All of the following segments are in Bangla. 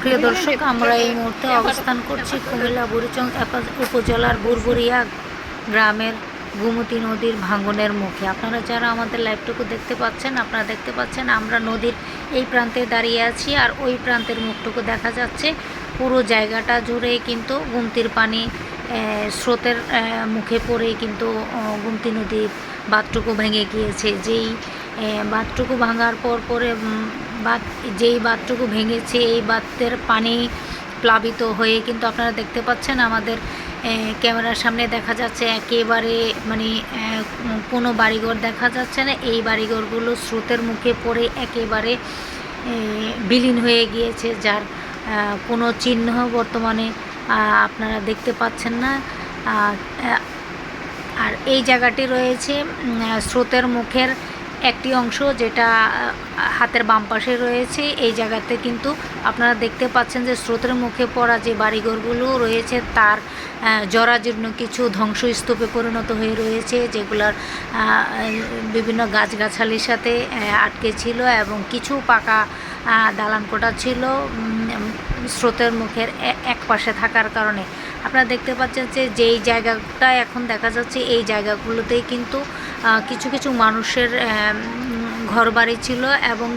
প্রিয় দর্শক, আমরা এই মুহূর্তে অবস্থান করছি কুমিল্লা বুড়িচং উপজেলার বুরবুরিয়া গ্রামের গোমতী নদীর ভাঙনের মুখে। আপনারা যারা আমাদের লাইভটুকু দেখতে পাচ্ছেন, আপনারা দেখতে পাচ্ছেন আমরা নদীর এই প্রান্তে দাঁড়িয়ে আছি আর ওই প্রান্তের মুখটুকু দেখা যাচ্ছে। পুরো জায়গাটা জুড়ে কিন্তু গুমতির পানি স্রোতের মুখে পড়ে কিন্তু গুমতি নদীর বাঁধটুকু ভেঙে গিয়েছে। যেই বাঁধটুকু ভাঙার পর পরে বাঁধ যেই বাঁধটুকু ভেঙেছে, এই বাঁধের পানি প্লাবিত হয়ে কিন্তু আপনারা দেখতে পাচ্ছেন আমাদের ক্যামেরার সামনে দেখা যাচ্ছে একেবারে মানে কোনো বাড়িঘর দেখা যাচ্ছে না। এই বাড়িঘরগুলো স্রোতের মুখে পড়ে একেবারে বিলীন হয়ে গিয়েছে, যার কোনো চিহ্ন বর্তমানে আপনারা দেখতে পাচ্ছেন না। আর এই জায়গাটি রয়েছে স্রোতের মুখের একটি অংশ যেটা হাতের বাম পাশে রয়েছে। এই জায়গাতে কিন্তু আপনারা দেখতে পাচ্ছেন যে স্রোতের মুখে পড়া যে বাড়িঘরগুলো রয়েছে, তার জরাজীর্ণ কিছু ধ্বংসস্তূপে পরিণত হয়ে রয়েছে, যেগুলার বিভিন্ন গাছগাছালির সাথে আটকে ছিল এবং কিছু পাকা দালান কোটা ছিল স্রোতের মুখের এক পাশে থাকার কারণে। আপনারা দেখতে পাচ্ছেন যে যেই জায়গাটা এখন দেখা যাচ্ছে, এই জায়গাগুলোতেই কিন্তু কিছু কিছু মানুষের ঘরবাড়ি ছিল এবং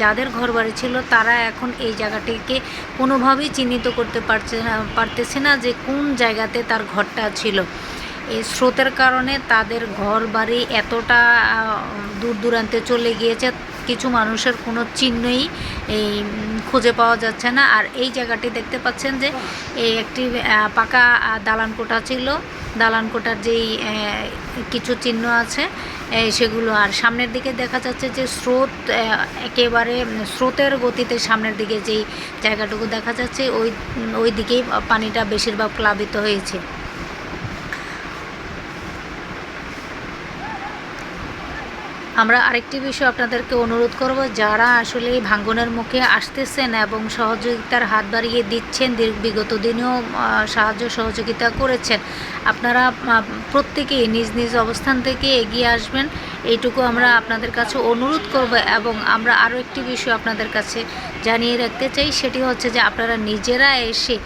যাদের ঘরবাড়ি ছিল তারা এখন এই জায়গাটিকে কোনোভাবেই চিহ্নিত করতে পারছে, পারতেছে না যে কোন জায়গাতে তার ঘরটা ছিল। এই স্রোতের কারণে তাদের ঘর বাড়ি এতটা দূর দূরান্তে চলে গিয়েছে। কিছু মানুষের কোনো চিহ্নই এই খুঁজে পাওয়া যাচ্ছে না। আর এই জায়গাটি দেখতে পাচ্ছেন যে এই একটি পাকা দালান কোঠা ছিল। দালান কোঠার যেই কিছু চিহ্ন আছে সেগুলো। আর সামনের দিকে দেখা যাচ্ছে যে স্রোত একেবারে স্রোতের গতিতে সামনের দিকে যেই জায়গাটুকু দেখা যাচ্ছে, ওই ওই দিকেই পানিটা বেশিরভাগ প্লাবিত হয়েছে। আমরা আরেকটি বিষয় আপনাদেরকে অনুরোধ করব, যারা আসলে ভাঙ্গনের মুখে আসতেছেন এবং সহযোগিতার হাত বাড়িয়ে দিচ্ছেন, দীর্ঘ বিগত দিনেও সাহায্য সহযোগিতা করেছেন, আপনারা প্রত্যেকেই নিজ নিজ অবস্থান থেকে এগিয়ে আসবেন। এইটুকু আমরা আপনাদের কাছে অনুরোধ করব এবং আমরা আরও একটি বিষয় আপনাদের কাছে জানিয়ে রাখতে চাই সেটি হচ্ছে যে আপনারা নিজেরা এসে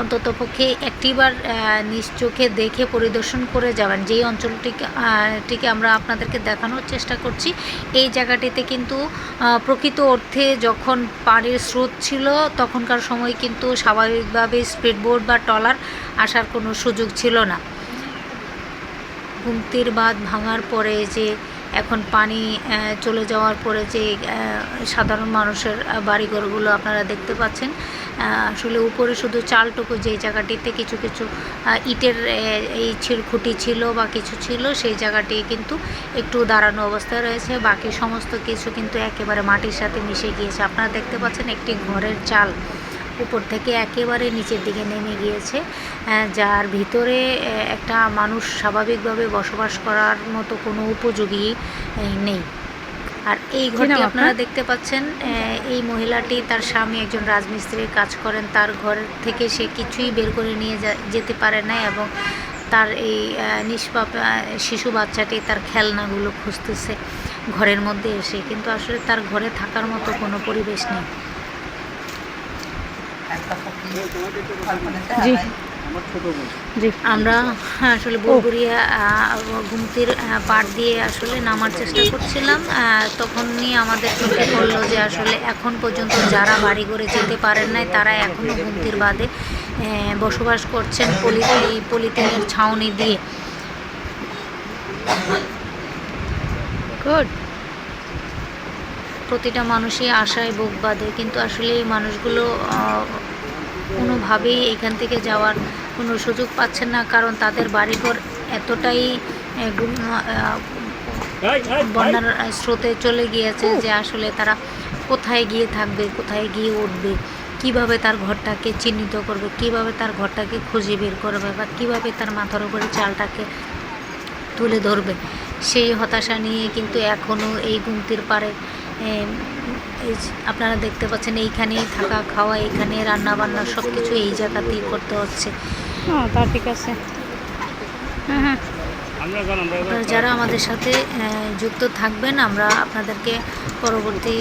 অন্তত পক্ষে একটিবার নিজ চোখে দেখে পরিদর্শন করে যাবেন। যেই অঞ্চলটিকে টিকে আমরা আপনাদেরকে দেখানোর চেষ্টা করছি এই জায়গাটিতে কিন্তু প্রকৃত অর্থে যখন পানির স্রোত ছিল তখনকার সময় কিন্তু স্বাভাবিকভাবে স্পিডবোট বা ট্রলার আসার কোনো সুযোগ ছিল না। গুমতির বাঁধ ভাঙার পরে যে এখন পানি চলে যাওয়ার পরে যে সাধারণ মানুষের বাড়িঘরগুলো আপনারা দেখতে পাচ্ছেন আসলে উপরে শুধু চালটুকু যেই জায়গাটিতে কিছু কিছু ইটের এই খুঁটি ছিল বা কিছু ছিল, সেই জায়গাটি কিন্তু একটু দাঁড়ানো অবস্থায় রয়েছে। বাকি সমস্ত কিছু কিন্তু একেবারে মাটির সাথে মিশে গিয়েছে। আপনারা দেখতে পাচ্ছেন একটি ঘরের চাল। উপর থেকে একেবারে নিচের দিকে নেমে গিয়েছে যার ভিতরে একটা মানুষ স্বাভাবিকভাবে বসবাস করার মতো কোনো উপযোগী নেই। আর এই ঘরটি আপনারা দেখতে পাচ্ছেন এই মহিলাটি তার স্বামী একজন রাজমিস্ত্রির কাজ করেন তার ঘর থেকে সে কিছুই বের করে নিয়ে যেতে পারে না এবং তার এই নিষ্পাপ শিশু বাচ্চাটি তার খেলনাগুলো খুঁজতেছে ঘরের মধ্যে এসে। কিন্তু আসলে তার ঘরে থাকার মতো কোনো পরিবেশ নেই। জি। জি। আমরা আসলে বুলবুরিয়া ঘুমতির পাড় দিয়ে আসলে নামার চেষ্টা করছিলাম তখনই আমাদের চোখে পড়ল যে আসলে এখন পর্যন্ত যারা বাড়ি করে যেতে পারেন নাই তারা এখনও ঘুমতির বাদে বসবাস করছেন পলি এই পলিথিনের ছাউনি দিয়ে। গুড প্রতিটা মানুষই আশায় বুক বাঁধে কিন্তু আসলে এই মানুষগুলো কোনোভাবেই এখান থেকে যাওয়ার কোনো সুযোগ পাচ্ছেন না কারণ তাদের বাড়িঘর এতটাই বন্যার স্রোতে চলে গিয়েছে যে আসলে তারা কোথায় গিয়ে থাকবে কোথায় গিয়ে উঠবে কীভাবে তার ঘরটাকে চিহ্নিত করবে কীভাবে তার ঘরটাকে খুঁজে বের করবে বা কীভাবে তার মাথার উপরে চালটাকে তুলে ধরবে। সেই হতাশা নিয়ে কিন্তু এখনও এই গুমতির পারে আপনারা দেখতে পাচ্ছেন এইখানেই থাকা খাওয়া এইখানে রান্না বান্না সব কিছু এই জায়গাতেই করতে হচ্ছে। হ্যাঁ তা ঠিক আছে। হ্যাঁ হ্যাঁ। যারা আমাদের সাথে যুক্ত থাকবেন আমরা আপনাদেরকে পরবর্তী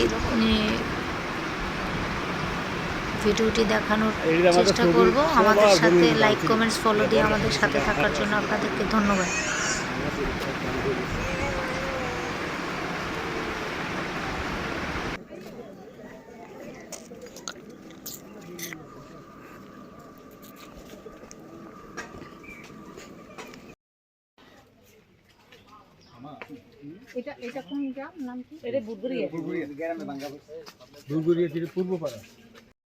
ভিডিওটি দেখানোর চেষ্টা করব। আমাদের সাথে লাইক কমেন্টস ফলো দিয়ে আমাদের সাথে থাকার জন্য আপনাদেরকে ধন্যবাদ। বুলবুলিয়া পূর্ব পাড়া